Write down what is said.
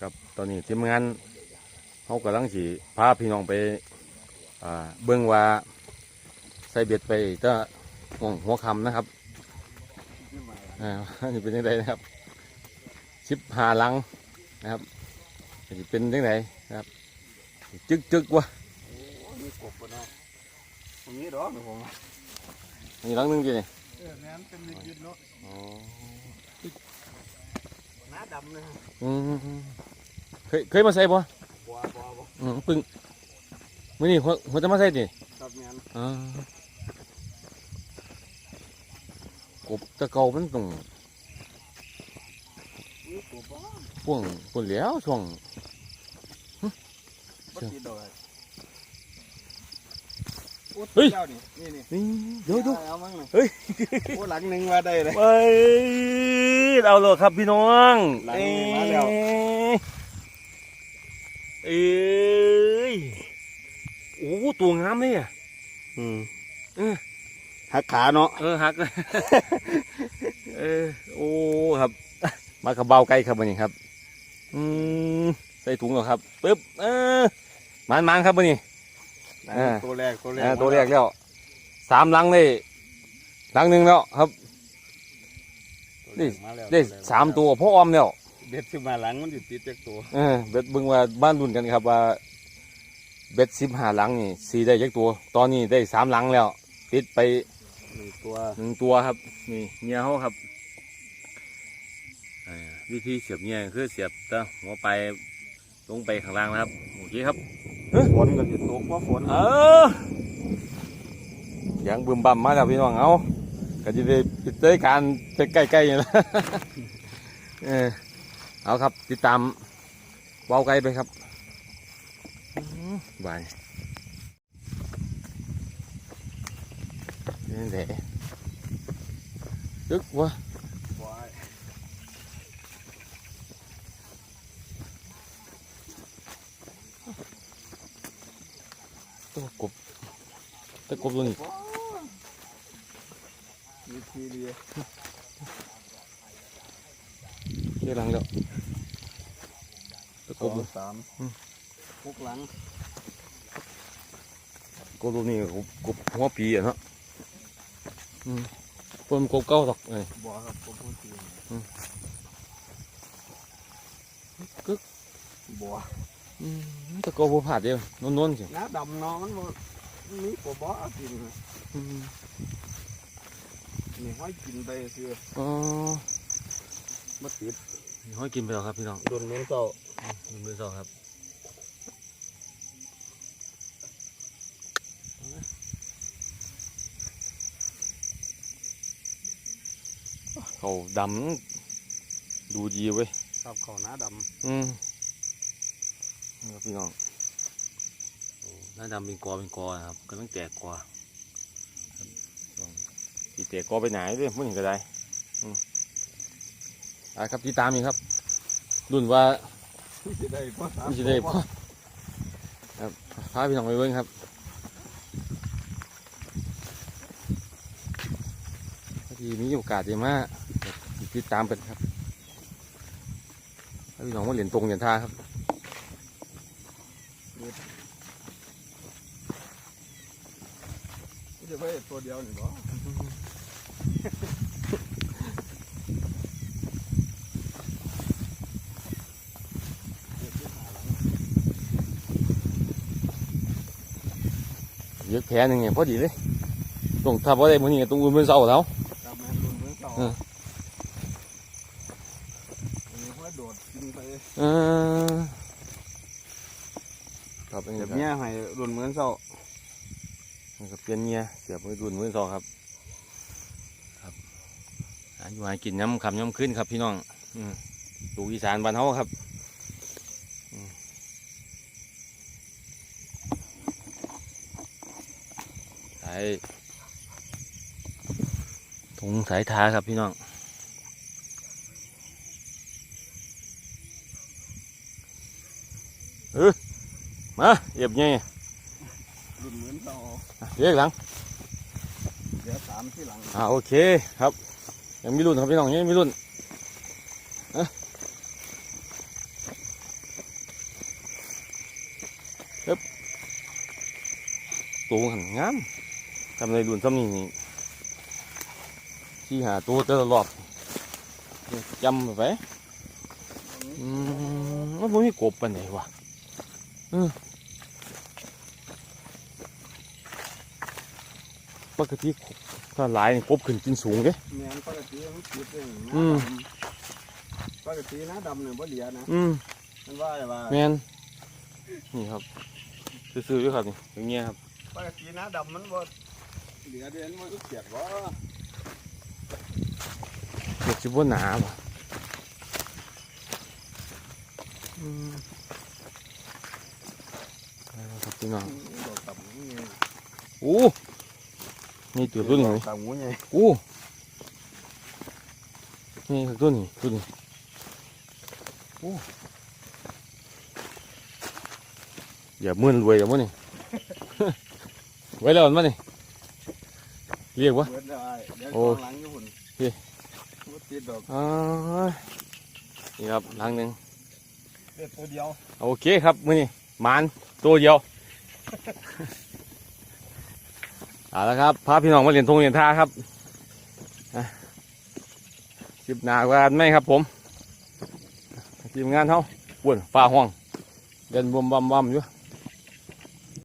ครับตอนนี้ทีมงานเขากำลังสีพาพี่น้องไปอ่าเบิ่งว่าใส่เบ็ดไปก็หัวหัวคำนะครับอ่านี่เป็นยังไงนะครับชิบหาหลังนะครับจะเป็นยังไงนะครับ จึกจึกๆวะมีกบปะเนาะตรงนี้ดอกเดี๋ยวผมอันนี้หลังหนึงจีนี่เออแม่นเป็นยึดๆเนาะอ๋อห น้าดำเลยอืมเคยเคยมาใส่ปะบัวบัวบัวอืมปึ้งมื่อนี้หัวหัวจะมาใส่ดิครับแม่นอ่ากบตะเกามันต้องมีกบบ่พ่วงพ่นแล้วช่วงบ่ติดดอก เลยโอ้เฮ้ย เจ้านี่นี่นี่นี่เดี๋ยวเดี๋ยวเอามั่งเลยเฮ้ยโอ้หลังหนึ่งมาได้เลย ไปเอาเลยครับพี่น้องหลังนี้มาแล้ว เอ้ยโอ้ตัวงามเลยอะอืมเออ หักขาเนาะ เออหัก เออโอ้ครับ มากระเบาไกลครับวันนี้ครับ อืมใส่ถุงเหรอครับปึ๊บเออมันมันๆครับวันนี้ อ่าตัวแรกตัวแรกอ่าตัวแรกแล้วสามหลังเลยหลังหนึ่งแล้วครับ ตัวแรกมาแล้วได้แรกสามตัวพ่อออมแล้วเบ็ดขึ้นมาหลังมันอยู่ติดจากตัวเออเบ็ดเบิ่งว่าบ้านรุ่นกันครับว่า เบ็ดสิบห้าหลังนี่สี่ได้ยักตัว ตอนนี้ได้สามหลังแล้ว ติดไปหนึ่งตัวหนึ่งตัวครับ นี่เงียเขาครับอ่าวิธีเสียบเงียคือเสียบตะหัวไปลงไปข้างล่างนะครับโอเคครับ ฝนก็จะตกเพราะฝนเออเสียงบึมบั่มมาแล้วพี่น้องเอาก็จะได้ติดเต้ยการใกล้ๆอย่างนั้นเออเอาครับติดตามเว้าไกลไปครับอื้อหือบายนี่แหละตึกวะ ว้าย ตัวกบตัวกบตัวนี้มีทีเดียวเรียหลังแล้วตัวกอบงสามอืมหกหลังกบตัวนี้กบกบหัวปีอะเนาะอืมเพิ่มกบเก้าดอกเอ้ยบ่ครับผมพูดทีกึกบ่ ตะโกบัวผาดเดียวนวลๆสิน้าดำน้องมันบ่มีกบบ่เอากินอืมนี่ห้อยกินไปคืออ๋อมาติดนี่ห้อยกินไปแล้วครับพี่น้องโดนเหมือนเก่ามือมือสองครับเขาดำดูดีเว้ยครับเขาหน้าดอืมนี่ ครับพี่น้องโอ้หน้าดำเป็นกอเป็นกอนะครับก็ต้องแตกกอครับลองสีแตกกอไปไหนด้วยไม่เห็นก็ได้อืมอะครับที่ตามอีกครับรุ่นว่าำจะได้พ่อสามไม่ใช่ได้พ่อครับพาพี่น้องไปเบิ้งครับพอดีมีโอกาสจะมาติดตามเป็นครับให้พี่น้องมาเหรียญตรงเหรียญท่าครับ จะไปตัวเดียวนี่บ่เยอะแพ้หนึ่งเนี่ยพอดีเลยตรงถ้าพอได้มื้อนี้ก็ต้องอุ่นเป็นเสาแล้วตามแม่นโดนเหมือนเก่าเอ ออันนี้ห้อยโดดกินไปเออครับอันนี้แบบครับเนี้ยให้โดนเหมือนเก่านี่ครับเปลี่ยนเงียเสียบมือดุนมือสองครับ ครับหาอยู่หากินย้ำคำย้ำขึ้นครับพี่น้อง อืมลูกอีสานบ้านเฮาครับอืมสายถุงสายทาครับพี่น้อง เออ มาเหยียบไงรุ่นเหมือนเราเรียกหลังเดี๋ยวสามที่หลังอ่าโอเคครับ ยังมีรุ่นครับพี่น้องยังมีรุ่นเรัะตัวหันงามทำในรุ่นซ้ำนี่ที่หาตัวตลอดจำไปมันไม่กบปันไหนวะ ปกติกบถ้าหลายนี่กบขึ้นกินสูงเด้แม่นปกติมันคิดเองอืมปกตินะดำเนี่ยบ่เหลียนะอืมมันว่าอะไรว่าแมนนี่ครับซื้อๆด้วยครับนี่อย่างเงี้ยครับปกตินะดำมันบ่เหลียเดือนมันก็เกียดว่าเด็กชิบว่าหนาป่ะอืมเอาละครับ พี่น้องดอกต่ำนี่ไงโอ้นี่ตัวตัวนี้ไหมต่ำงูไงโอ้นี่คือตัวนี้ตัวนี้โอ้อย่ามื่นรวยอย่ามื่นนี่ไว้แล้วมันมานี่เรียกวะเบิดได้เดี๋ยวโอ้กองหลังอยู่หุ่นเฮ้ยบ่ติดดอกอ้ายนี่ครับหลังหนึ่งเด็ดตัวเดียวโอเคครับมือนี่หมานตัวเดียว เอาละครับพาพี่น้องมาเรียนทงเรียนท่าครับคลิปหนากว่ากันไหมครับผมทีมงานเขาป่วนฝ่าห้องเดินบวมบำบำอยู่